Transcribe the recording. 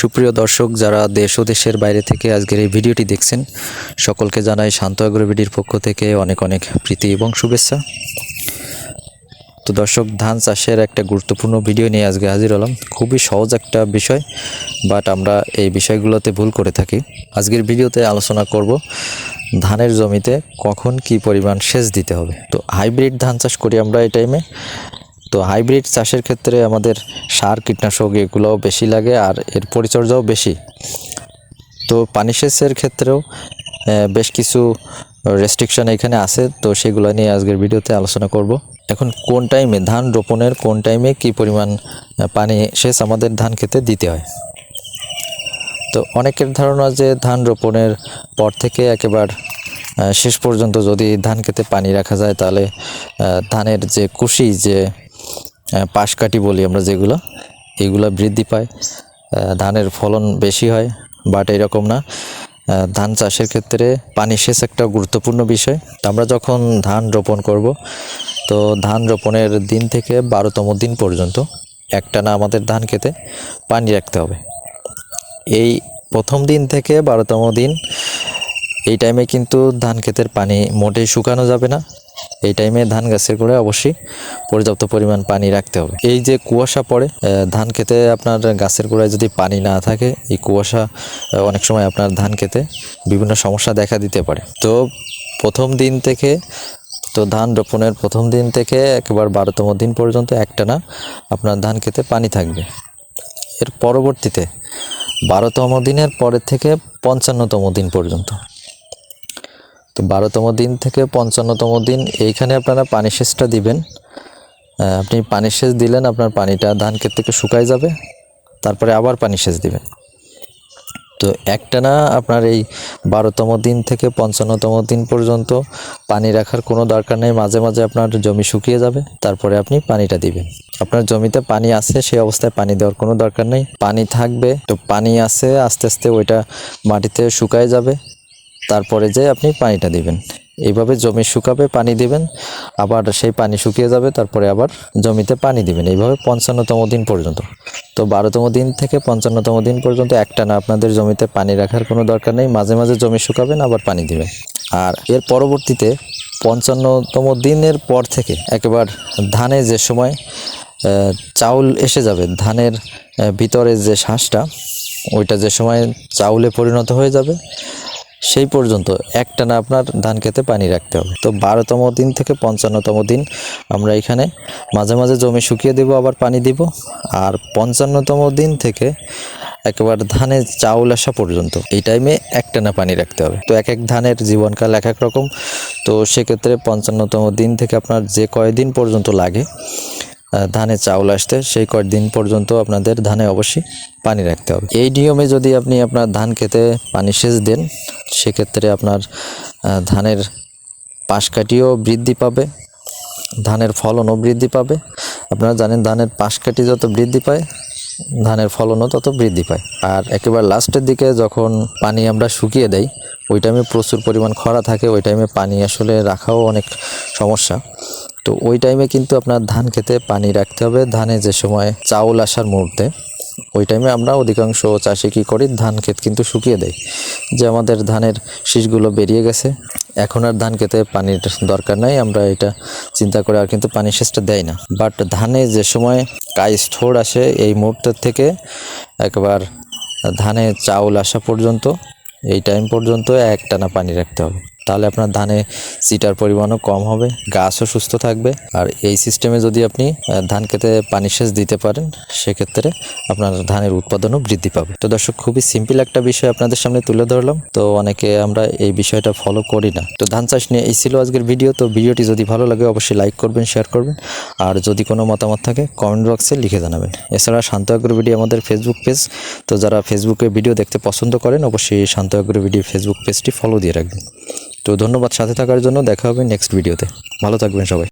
সুপ্রিয় দর্শক, যারা দেশ ও দেশের বাইরে থেকে আজকের এই ভিডিওটি দেখছেন, সকলকে জানাই শান্ত অ্যাগ্রোভিডির পক্ষ থেকে অনেক অনেক প্রীতি এবং শুভেচ্ছা। তো দর্শক, ধান চাষের একটা গুরুত্বপূর্ণ ভিডিও নিয়ে আজকে হাজির হলাম। খুবই সহজ একটা বিষয় বাট আমরা এই বিষয়গুলোতে ভুল করে থাকি। আজকের ভিডিওতে আলোচনা করব ধানের জমিতে কখন কি পরিমাণ সেচ দিতে হবে। তো হাইব্রিড ধান চাষ করি আমরা এই টাইমে তো হাইব্রিড চাষের ক্ষেত্রে আমাদের সার, কীটনাশক এগুলোও বেশি লাগে আর এর পরিচর্যাও বেশি। তো পানি সেচের ক্ষেত্রেও বেশ কিছু রেস্ট্রিকশন এখানে আছে, তো সেগুলো নিয়ে আজকের ভিডিওতে আলোচনা করব। এখন কোন টাইমে ধান রোপণের, কোন টাইমে কি পরিমাণ পানি সেচ আমাদের ধান খেতে দিতে হয়? তো অনেকের ধারণা যে ধান রোপণের পর থেকে একেবারে শেষ পর্যন্ত যদি ধান খেতে পানি রাখা যায়, তাহলে ধানের যে কুশি, যে আহ, পাশ কাটি বলি আমরা যেগুলো এগুলো বৃদ্ধি পায়। ধানের ফলন বেশি হয় বাট এরকম না। ধান চাষের ক্ষেত্রে পানি সেচ একটা গুরুত্বপূর্ণ বিষয়। তো আমরা যখন ধান রোপণ করব তো ধান রোপণের দিন থেকে বারোতম দিন পর্যন্ত একটানা আমাদের ধান খেতে পানি রাখতে হবে। এই প্রথম দিন থেকে বারোতম দিন এই টাইমে কিন্তু ধান ক্ষেতের পানি মোটেই শুকানো যাবে না। এই টাইমে ধান গাছের গোড়ায় অবশ্যই পর্যাপ্ত পরিমাণ পানি রাখতে হবে। এই যে কুয়াশা পড়ে ধান খেতে আপনার গাছের গোড়ায় যদি পানি না থাকে, এই কুয়াশা অনেক সময় আপনার ধান খেতে বিভিন্ন সমস্যা দেখা দিতে পারে। তো প্রথম দিন থেকে, তো ধান রোপণের প্রথম দিন থেকে একেবারে বারোতম দিন পর্যন্ত একটানা আপনার ধান খেতে পানি থাকবে। এর পরবর্তীতে বারোতম দিনের পরের থেকে পঞ্চান্নতম দিন পর্যন্ত। তো বারোতম দিন থেকে পঞ্চান্নতম দিন, এইখানে আপনারা পানি সেচটা দিবেন। আপনি পানি সেচ দিলেন, আপনার পানিটা ধান ক্ষেত থেকে শুকায় যাবে, তারপরে আবার পানি সেচ দিবেন। তো একটানা আপনার এই বারোতম দিন থেকে পঞ্চান্নতম দিন পর্যন্ত পানি রাখার কোনো দরকার নেই, মাঝে মাঝে আপনার জমি শুকিয়ে যাবে, তারপরে আপনি পানিটা দিবেন। আপনার জমিতে পানি আছে, সেই অবস্থায় পানি দেওয়ার কোনো দরকার নেই। পানি থাকবে, তো পানি আছে, আস্তে আস্তে ওইটা মাটিতে শুকায় যাবে তারপরে যে আপনি পানিটা দিবেন। এইভাবে জমি শুকাবে, পানি দিবেন। আবার সেই পানি শুকিয়ে যাবে, তারপরে আবার জমিতে পানি দিবেন। এইভাবে পঞ্চান্নতম দিন পর্যন্ত। তো বারোতম দিন থেকে পঞ্চান্নতম দিন পর্যন্ত একটানা আপনাদের জমিতে পানি রাখার কোনো দরকার নেই। মাঝে মাঝে জমি শুকাবেন, আবার পানি দিবেন। আর এর পরবর্তীতে পঞ্চান্নতম দিনের পর থেকে একেবার ধানে যে সময় চাউল এসে যাবে, ধানের ভিতরে যে শ্বাসটা ওইটা যে সময় চাউলে পরিণত হয়ে যাবে। সেই পর্যন্ত একটানা আপনার ধান খেতে পানি রাখতে হবে। তো বারোতম দিন থেকে পঞ্চান্নতম দিন আমরা এখানে মাঝে মাঝে জমি শুকিয়ে দেব, আবার পানি দিব। আর পঞ্চান্নতম দিন থেকে একেবারে ধানের চাউল আসা পর্যন্ত এই টাইমে একটানা পানি রাখতে হবে। তো এক এক ধানের জীবনকাল এক এক রকম। তো সেক্ষেত্রে পঞ্চান্নতম দিন থেকে আপনার যে কয়দিন পর্যন্ত লাগে ধানে চাউল আসতে, সেই কয়েকদিন পর্যন্ত আপনাদের ধানে অবশ্যই পানি রাখতে হবে। এই নিয়মে যদি আপনি আপনার ধান খেতে পানি সেচ দেন, সেক্ষেত্রে আপনার ধানের পাশ কাঠিও বৃদ্ধি পাবে, ধানের ফলনও বৃদ্ধি পাবে। আপনারা জানেন ধানের পাশ কাঠি যত বৃদ্ধি পায়, ধানের ফলনও তত বৃদ্ধি পায়। আর একেবারে লাস্টের দিকে যখন পানি আমরা শুকিয়ে দেই, ওই টাইমে প্রচুর পরিমাণ খরা থাকে, ওই টাইমে পানি আসলে রাখাও অনেক সমস্যা। তো ওই টাইমে কিন্তু আপনার ধান খেতে পানি রাখতে হবে। ধানে যে সময় চাউল আসার মুহূর্তে, ওই টাইমে আমরা অধিকাংশ চাষি কী করি, ধান ক্ষেত কিন্তু শুকিয়ে দেয়। যে আমাদের ধানের শীষগুলো বেরিয়ে গেছে, এখন আর ধান খেতে পানির দরকার নাই। আমরা এটা চিন্তা করে আর কিন্তু পানি সেচটা দেয় না। বাট ধানে যে সময় কাই স্থোর আসে, এই মুহূর্তের থেকে একবার ধানে চাউল আসা পর্যন্ত, এই টাইম পর্যন্ত একটানা পানি রাখতে হবে। তাহলে আপনার ধানে সিটার পরিমাণও কম হবে, গাছও সুস্থ থাকবে। আর এই সিস্টেমে যদি আপনি ধান খেতে পানি সেচ দিতে পারেন, সেক্ষেত্রে আপনার ধানের উৎপাদনও বৃদ্ধি পাবে। তো দর্শক, খুবই সিম্পল একটা বিষয় আপনাদের সামনে তুলে ধরলাম। তো অনেকে আমরা এই বিষয়টা ফলো করি না। তো ধান চাষ নিয়ে এই ছিল আজকের ভিডিও তো ভিডিওটি যদি ভালো লাগে, অবশ্যই লাইক করবেন শেয়ার করবেন। আর যদি কোনো মতামত থাকে কমেন্ট বক্সে লিখে জানাবেন। এছাড়া শান্ত আগ্রহ ভিডিও আমাদের ফেসবুক পেজ তো যারা ফেসবুকে ভিডিও দেখতে পছন্দ করেন, অবশ্যই শান্ত আগ্রহ ভিডিও ফেসবুক পেজটি ফলো দিয়ে রাখবেন। তো ধন্যবাদ সাথে থাকার জন্য। দেখা হবে নেক্সট ভিডিওতে ভালো থাকবেন সবাই।